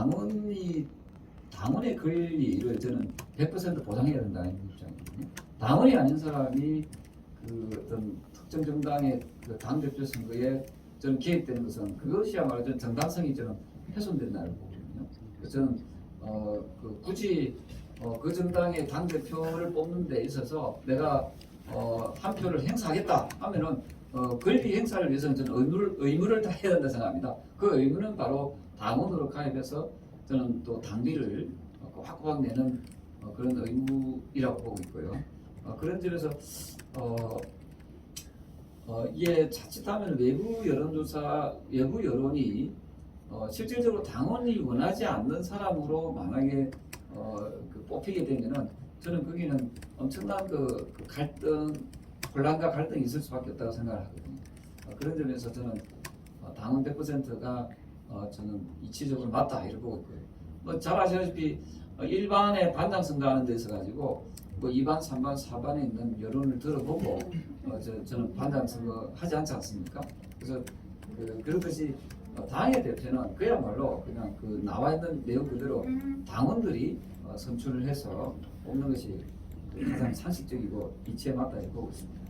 당원이 당원의 권리를 저는 100% 보장해야 된다는 입장이거든요. 당원이 아닌 사람이 그 어떤 특정 정당의 그 당 대표 선거에 저는 개입되는 것은 그것이야말로 저는 정당성이 저는 훼손된다고 보거든요. 저는 어, 그 굳이 어, 그 정당의 당 대표를 뽑는 데 있어서 내가 어, 한 표를 행사하겠다 하면은 어, 권리 행사를 위해서는 저는 의무를 의무를 다해야 된다 생각합니다. 그 의무는 바로 당원으로 가입해서 저는 또 당비를 어, 확보박 내는 어, 그런 의무이라고 보고 있고요. 어, 그런 점에서 어, 어, 이게 자칫하면 외부 여론조사, 외부 여론이 어, 실질적으로 당원이 원하지 않는 사람으로 만약에 어, 그 뽑히게 되면은 저는 거기는 엄청난 그, 그 갈등, 혼란과 갈등이 있을 수밖에 없다고 생각을 하거든요. 어, 그런 점에서 저는 어, 당원 100%가 어, 저는 이치적으로 맞다 이렇게 보고 있고요. 뭐잘 아시다시피 어, 일반의 반당 선거하는 데 있어 가지고 뭐 2반, 3반, 4반에 있는 여론을 들어보고 어, 저, 저는 반당 선거 하지 않지 않습니까? 그래서 그, 그렇듯이 어, 당의 대표는 그야말로 그냥 그 나와 있는 내용 그대로 당원들이 어, 선출을 해서 뽑는 것이 가장 상식적이고 이치에 맞다 이렇게 보고 있습니다.